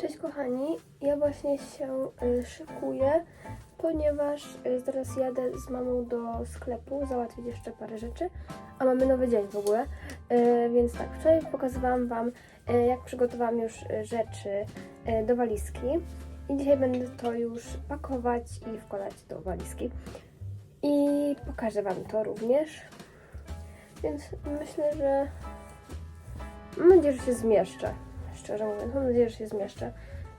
Cześć kochani, ja właśnie się y, szykuję, ponieważ y, zaraz jadę z mamą do sklepu załatwić jeszcze parę rzeczy, a mamy nowy dzień w ogóle, y, więc tak, wczoraj pokazywałam Wam, jak przygotowałam już rzeczy do walizki. I dzisiaj będę to już pakować i wkładać do walizki. I pokażę Wam to również, więc myślę, że mam nadzieję, że się zmieszczę szczerze mówiąc. Mam nadzieję, że się zmieszczę,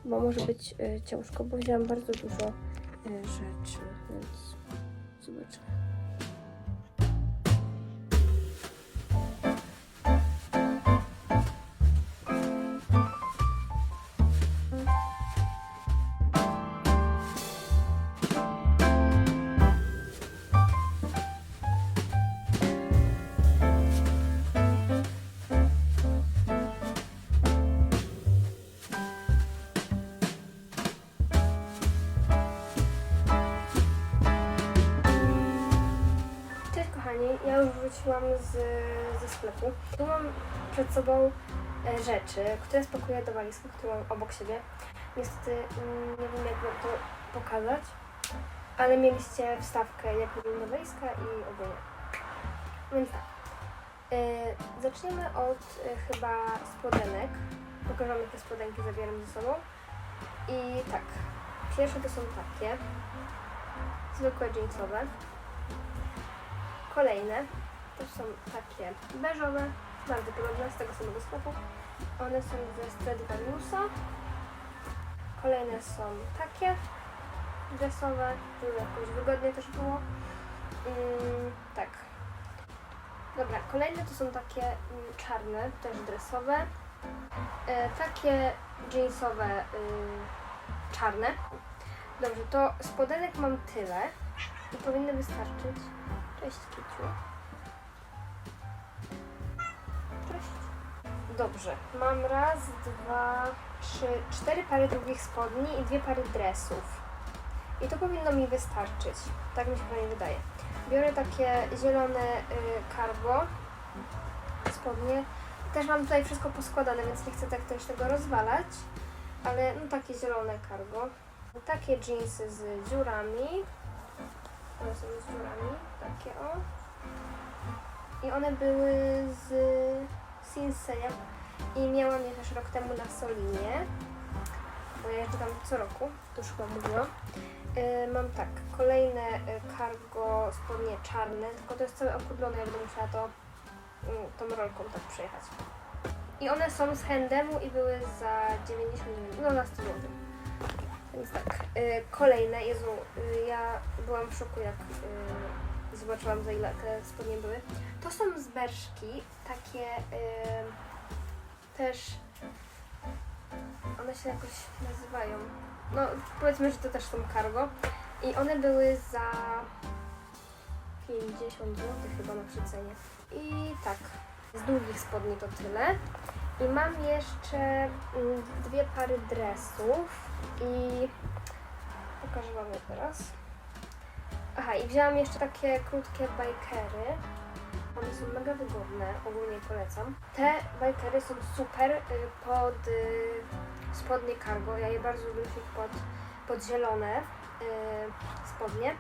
bo może być y, ciężko, bo wzięłam bardzo dużo y, rzeczy, więc zobaczymy. Wróciłam z, ze sklepu. Tu mam przed sobą e, rzeczy, które spakuję do walizki, którą mam obok siebie. Niestety mm, nie wiem jak wam to pokazać, ale mieliście wstawkę jak wygląda walizka i ogólnie. Więc tak. E, zaczniemy od e, chyba spodenek. Pokażę wam, jakie spodenki zabieram ze sobą. I tak, pierwsze to są takie. Zwykłe jeansowe. Kolejne to są takie beżowe, bardzo podobne z tego samego sklepu. One są ze Stradivariusa. Kolejne są takie dresowe, żeby jakoś wygodnie też było. Mm, tak. Dobra, kolejne to są takie mm, czarne, też dresowe. E, takie jeansowe, y, czarne. Dobrze, to spodenek mam tyle i powinny wystarczyć. Cześć, Kiciu. Dobrze. Mam raz, dwa, trzy, cztery pary długich spodni i dwie pary dresów. I to powinno mi wystarczyć. Tak mi się pewnie wydaje. Biorę takie zielone y, cargo spodnie. Też mam tutaj wszystko poskładane, więc nie chcę tak też tego rozwalać. Ale no takie zielone cargo. Takie jeansy z dziurami. One są z dziurami, takie o. I one były z Sinseya i miałam je też rok temu na Solinie, bo ja jeżdżę tam co roku, to już chyba mówiłam. Y, mam tak, kolejne y, cargo spodnie czarne, tylko to jest całe okudlone, ja będę musiała to y, tą rolką tak przejechać. I one są z handemu i były za 99, no na 100 zł. Więc tak, y, kolejne, Jezu, ja byłam w szoku jak zobaczyłam za ile te spodnie były. To są z Berszki, takie y, też, one się jakoś nazywają, no powiedzmy, że to też są cargo i one były za 50 zł chyba na przecenie. I tak, z długich spodni to tyle. I mam jeszcze mm, dwie pary dresów i pokażę Wam je teraz. Aha, i wzięłam jeszcze takie krótkie bajkery. One są mega wygodne, ogólnie polecam. Te bajkery są super y, pod y, spodnie cargo. Ja je bardzo lubię pod, pod zielone y, spodnie.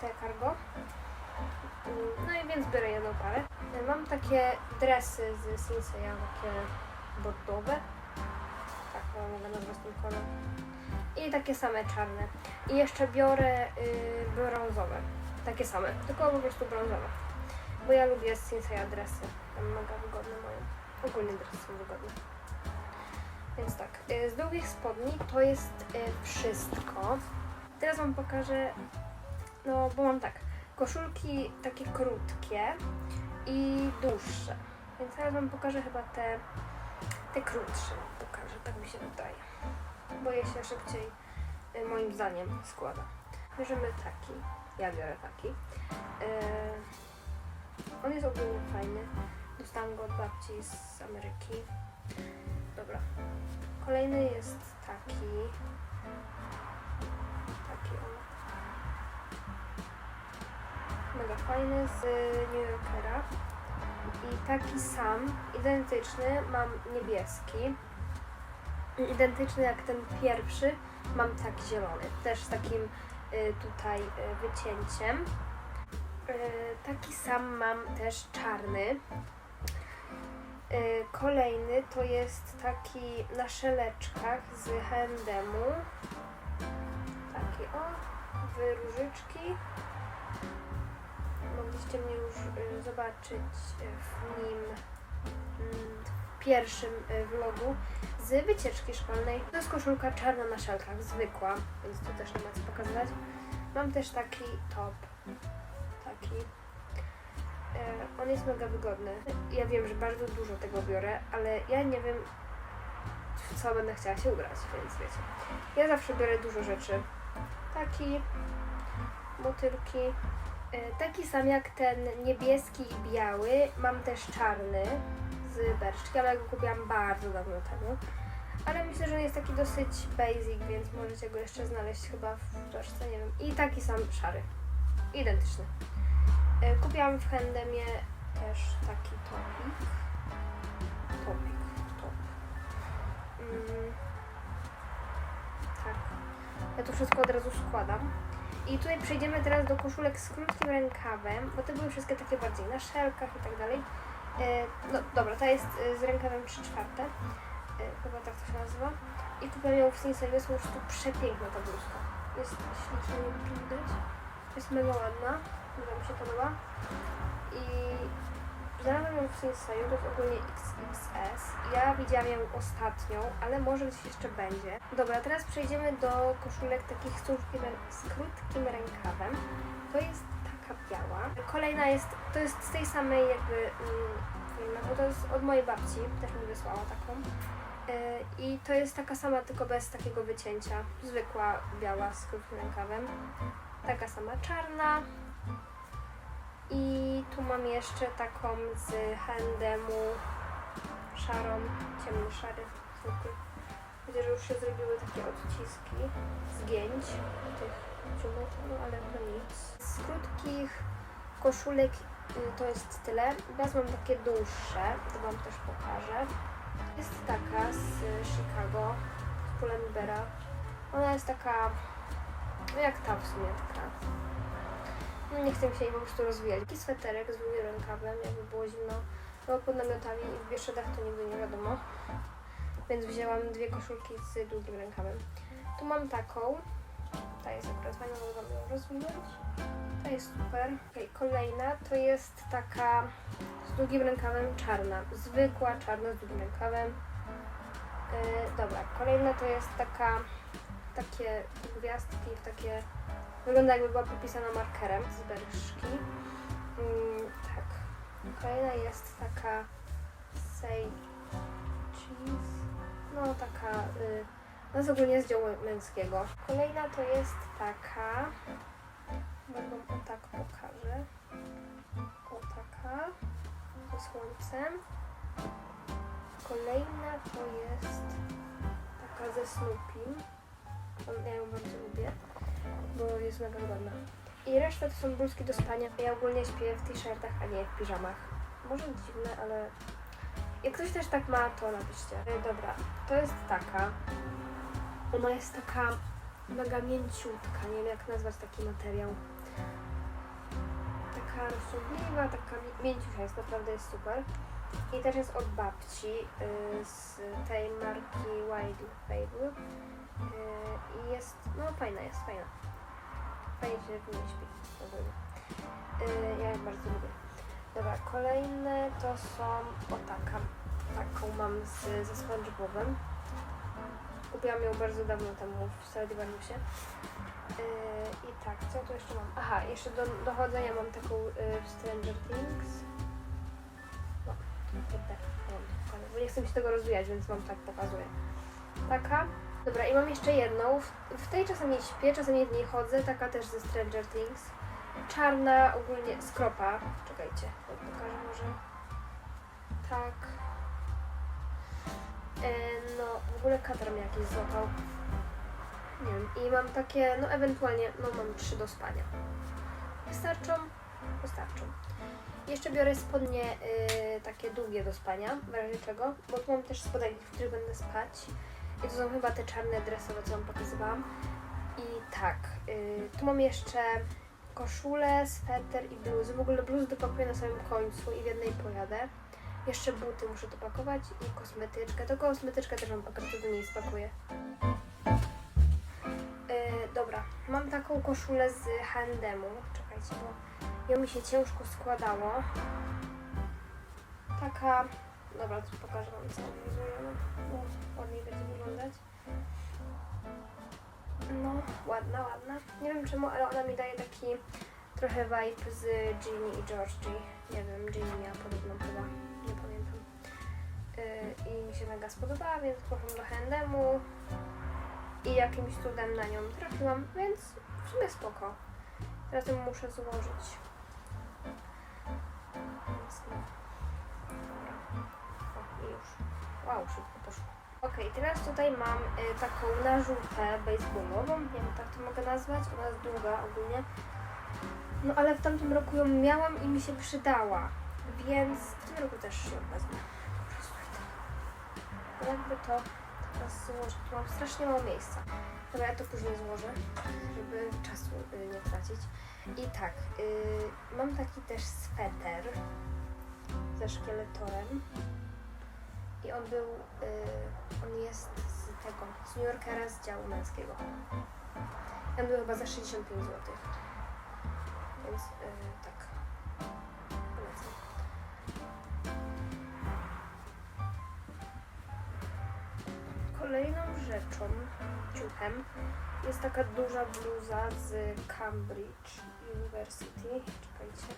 Te cargo. No i więc biorę jedną parę. Mam takie dresy z Sinseya, takie bordowe. Tak, mogę nazwać ten kolor. I takie same czarne. I jeszcze biorę y, brązowe. Takie same, tylko po prostu brązowe. Bo ja lubię Sinseya dresy. Tam mega wygodne moje. Ogólnie dresy są wygodne. Więc tak, y, z długich spodni to jest y, wszystko. Teraz Wam pokażę, no bo mam tak, koszulki takie krótkie i dłuższe. Więc teraz Wam pokażę chyba te, te krótsze. Pokażę, tak mi się wydaje. Bo je się szybciej, y, moim zdaniem, składa. Bierzemy taki. Ja biorę taki. Yy, on jest ogólnie fajny. Dostałam go od babci z Ameryki. Dobra. Kolejny jest taki. Taki o. Mega fajny z New Yorkera. I taki sam, identyczny, mam niebieski. Identyczny jak ten pierwszy, mam tak zielony, też z takim y, tutaj y, wycięciem. Y, taki sam mam też czarny. Kolejny to jest taki na szeleczkach z H&M-u. Taki o, w różyczki. Mogliście mnie już zobaczyć w nim mm, w pierwszym vlogu z wycieczki szkolnej. To jest koszulka czarna na szelkach, zwykła, więc tu też nie ma co pokazywać. Mam też taki top. Taki. E, on jest mega wygodny. Ja wiem, że bardzo dużo tego biorę, ale ja nie wiem, w co będę chciała się ubrać, więc wiecie. Ja zawsze biorę dużo rzeczy. Taki, motylki. E, Taki sam jak ten niebieski i biały, mam też czarny z berszczki, ale ja go kupiłam bardzo dawno temu. Ale myślę, że jest taki dosyć basic, więc możecie go jeszcze znaleźć chyba w toczce, nie wiem. I taki sam szary. Identyczny. E, Kupiłam w Handemie też taki topik. Topik, top. Mm, tak. Ja to wszystko od razu składam. I tutaj przejdziemy teraz do koszulek z krótkim rękawem, bo te były wszystkie takie bardziej na szelkach i tak dalej. E, No dobra, ta jest e, z rękawem 3 czwarte. E, Chyba tak to się nazywa. I kupiłam ją w Sinserie, jest po prostu przepiękna ta bluzka. Jest śliczna, nie widać. Jest mega ładna, mega mi się podoba. I znalazłam ją w Sinseju, to jest ogólnie XXS. Ja widziałam ją ostatnią, ale może gdzieś jeszcze będzie. Dobra, teraz przejdziemy do koszulek takich z krótkim, z krótkim rękawem. To jest taka biała. Kolejna jest, to jest z tej samej jakby mm, firmy, bo to jest od mojej babci, też mi wysłała taką. I to jest taka sama, tylko bez takiego wycięcia. Zwykła biała z krótkim rękawem. Taka sama czarna. I tu mam jeszcze taką z H&M-u szarą, ciemny szary. Widzę, że już się zrobiły takie odciski zgięć tych ciuchów, no ale to nic. Z krótkich koszulek y, to jest tyle. Teraz mam takie dłuższe, to Wam też pokażę. Jest taka z Chicago, z Pull&Beara. Ona jest taka, no jak ta w sumie, taka. No nie chcę się jej po prostu rozwijać. Taki sweterek z długim rękawem, jakby było zimno. No pod namiotami i w Bieszczadach to nigdy nie wiadomo. Więc wzięłam dwie koszulki z długim rękawem. Tu mam taką. Ta jest akurat fajna, mogę ją rozwinąć. Ta jest super. Okay, kolejna to jest taka z długim rękawem czarna. Zwykła czarna z długim rękawem. Yy, dobra, kolejna to jest taka, takie gwiazdki, takie, wygląda jakby była popisana markerem z berszki. Mm, tak. Kolejna jest taka say cheese. No taka, y, no jest ogólnie z dzieła męskiego. Kolejna to jest taka, będą o tak pokażę. O taka, ze słońcem. Kolejna to jest taka ze Snoopym. On- Ja ją bardzo lubię, bo jest mega ładna. I reszta to są bluzki do spania. Ja ogólnie śpię w t-shirtach, a nie w piżamach. Może dziwne, ale jak ktoś też tak ma, to napiszcie. E, Dobra, to jest taka. Ona jest taka mega mięciutka. Nie wiem jak nazwać taki materiał. Taka rozsądliwa, taka mi- mięciusia jest, naprawdę jest super. I też jest od babci y, z tej marki Wild Fable. Y, I jest, no fajna jest, fajna. Fajnie się w niej śpi. Y, Ja ją bardzo lubię. Dobra, kolejne to są o taka. Taką mam z, ze SpongeBobem. Kupiłam ją bardzo dawno temu w Stradivariusie. Yy, I tak, co tu jeszcze mam? Aha, jeszcze do dochodzenia mam taką yy, Stranger Things. No, tu pokazać, bo nie chcę mi się tego rozwijać, więc wam tak pokazuję. Taka. Dobra, i mam jeszcze jedną. W, w tej czasami śpię, czasami w niej chodzę. Taka też ze Stranger Things. Czarna, ogólnie skropa. Czekajcie, pokażę może. Tak. W ogóle katar mnie jakiś złapał. Nie wiem. I mam takie, no ewentualnie, no mam trzy do spania. Wystarczą? Wystarczą. Jeszcze biorę spodnie y, takie długie do spania, w razie czego, bo tu mam też spodenki, w których będę spać. I to są chyba te czarne dresowe, co wam pokazywałam. I tak, y, tu mam jeszcze koszulę, sweter i bluzy. W ogóle bluzy dopakuję na samym końcu i w jednej pojadę. Jeszcze buty muszę dopakować i kosmetyczkę. To kosmetyczkę też wam pokażę, to do niej spakuję. Yy, dobra, mam taką koszulę z H&M-u. Czekajcie, bo ją mi się ciężko składało. Taka... Dobra, pokażę wam co wizuję. No, ładniej będzie wyglądać. No, ładna, ładna. Nie wiem czemu, ale ona mi daje taki trochę vibe z Ginny i Georgie. Nie wiem, Ginny miała podobną chyba, I mi się mega spodobała, więc poszłam do H&M-u i jakimś cudem na nią trafiłam, więc w sumie spoko. Teraz ją muszę złożyć. Więc no. O, i już. Wow, szybko poszło. Okej, teraz tutaj mam y, taką narzutę baseballową, nie wiem, tak to mogę nazwać, ona jest długa ogólnie. No ale w tamtym roku ją miałam i mi się przydała, więc w tym roku też ją wezmę. Jakby to teraz złożyć, mam strasznie mało miejsca. Dobra, ja to później złożę, żeby czasu y, nie tracić. I tak, y, mam taki też sweter ze szkieletorem. I on był, y, on jest z tego, z New Yorkera z działu męskiego. On był chyba za 65 zł. Więc tak. Kolejną rzeczą, ciuchem, jest taka duża bluza z Cambridge University. Czekajcie.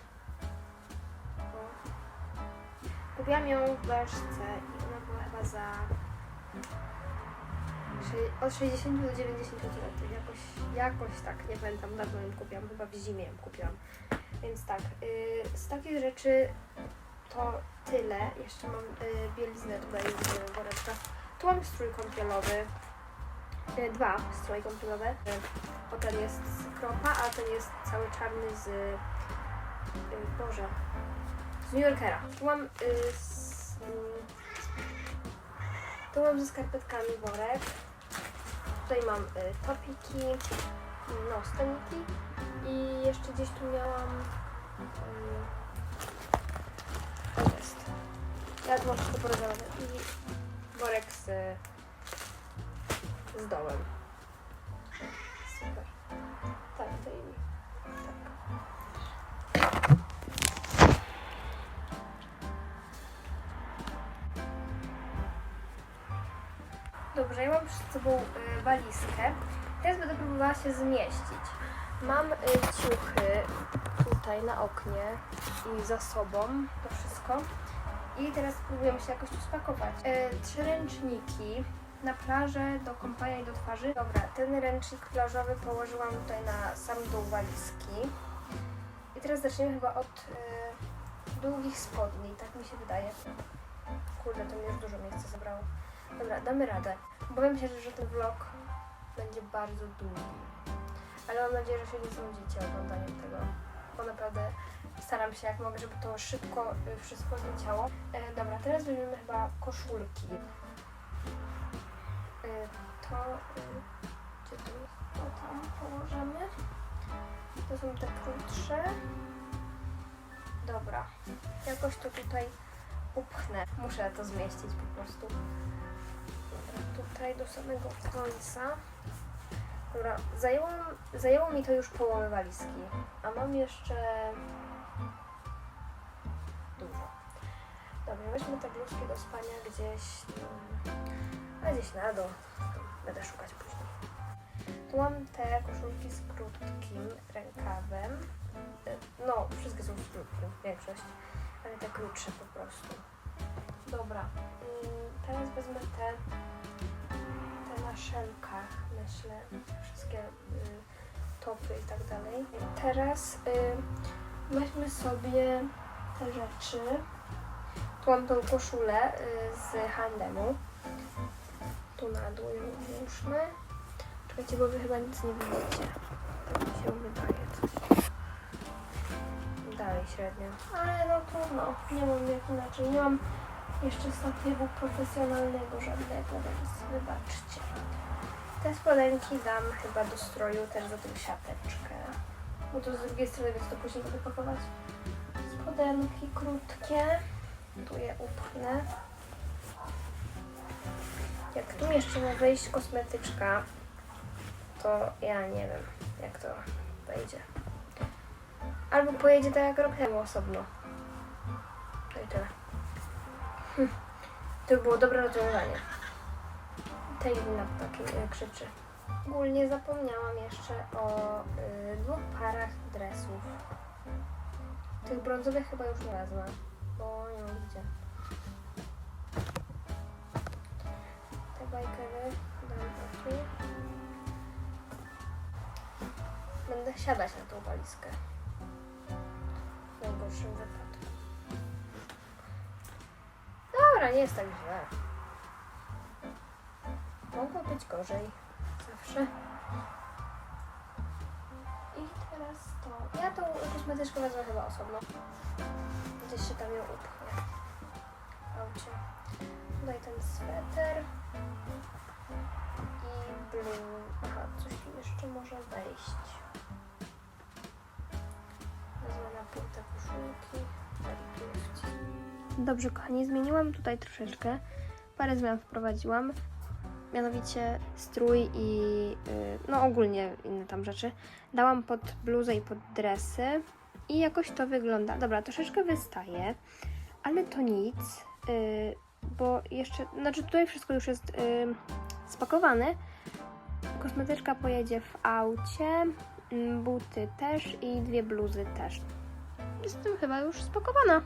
O. Kupiłam ją w Beczce i ona była chyba za od 60 do 90 zł. Jakoś, jakoś tak, nie pamiętam, dawno ją kupiłam, chyba w zimie ją kupiłam. Więc tak, y, z takich rzeczy to tyle. Jeszcze mam y, bieliznę tutaj w woreczkach. Mam strój kąpielowy. Y, dwa stroje kąpielowe. Bo ten jest z kropa, a ten jest cały czarny z... Y, Boże, z New Yorkera. Tu mam, y, z, tu mam ze skarpetkami worek. Tutaj mam y, topiki, no staniki i jeszcze gdzieś tu miałam y, to jest. Ja tu mam wszystko porozumiane i worek z, z dołem. Super. Tak, to i tak. Dobrze, ja mam przed sobą y, walizkę. Teraz będę próbowała się zmieścić. Mam y, ciuchy tutaj na oknie i za sobą, to wszystko. I teraz próbuję się jakoś tu spakować. Y, trzy ręczniki na plażę, do kąpania i do twarzy. Dobra, ten ręcznik plażowy położyłam tutaj na sam dół walizki. I teraz zaczniemy chyba od y, długich spodni, tak mi się wydaje. Kurde, to mi już dużo miejsca zabrało. Dobra, damy radę. Obawiam się, że ten vlog będzie bardzo długi. Ale mam nadzieję, że się nie znudzicie oglądaniem tego. Bo naprawdę staram się jak mogę, żeby to szybko y, wszystko zleciało. E, dobra, teraz weźmiemy chyba koszulki. E, to... Y, gdzie to jest? To tam położymy. To są te krótsze. Dobra. Jakoś to tutaj upchnę. Muszę to zmieścić po prostu. Dobra, tutaj do samego końca. Dobra, zajęło, zajęło mi to już połowę walizki, a mam jeszcze weźmy te bluzki do spania gdzieś, a gdzieś na dół. Będę szukać później. Tu mam te koszulki z krótkim rękawem. No, wszystkie są z krótkim, większość, ale te krótsze po prostu. Dobra, mm, teraz wezmę te, te na szelkach, myślę, wszystkie y, topy i tak dalej. Teraz y, weźmy sobie te rzeczy. Mam tą koszulę y, z H&M-u. Tu na dół ją włóżmy. Czekajcie, bo wy chyba nic nie widzicie. Tak mi się wydaje coś. Dalej średnio. Ale no trudno. Nie mam jak inaczej. Nie mam Jeszcze statywu profesjonalnego żadnego, więc wybaczcie. Te spodenki dam chyba do stroju też za tą siateczkę. Bo to z drugiej strony, więc to później będę pakować. Spodenki krótkie. Tu je upchnę. Jak tu jeszcze ma wejść kosmetyczka, to ja nie wiem, jak to wejdzie. Albo pojedzie tak jak rok temu osobno. No i tyle. Hm. To by było dobre rozwiązanie. Tej na takim y, krzyczy. Ogólnie zapomniałam jeszcze o y, dwóch parach dresów. Tych brązowych chyba już nie wezmę, bo nie mam gdzie. Te bajkery dam tu. Będę siadać na tą walizkę. W najgorszym wypadku. Dobra, nie jest tak źle. Mogło być gorzej. Zawsze. I teraz to. Ja tą kosmetyczkę wezmę chyba osobno. Gdzieś się tam ją upchnie. W aucie. Tutaj ten sweter. I blue. Aha, coś tu jeszcze może wejść. Wezmę na te koszulki. Dobrze, kochani, zmieniłam tutaj troszeczkę. Parę zmian wprowadziłam. Mianowicie strój i y, no ogólnie inne tam rzeczy. Dałam pod bluzę i pod dresy i jakoś to wygląda. Dobra, troszeczkę wystaje, ale to nic, y, bo jeszcze, znaczy tutaj wszystko już jest y, spakowane. Kosmetyczka pojedzie w aucie, mm, buty też i dwie bluzy też. Jestem chyba już spakowana.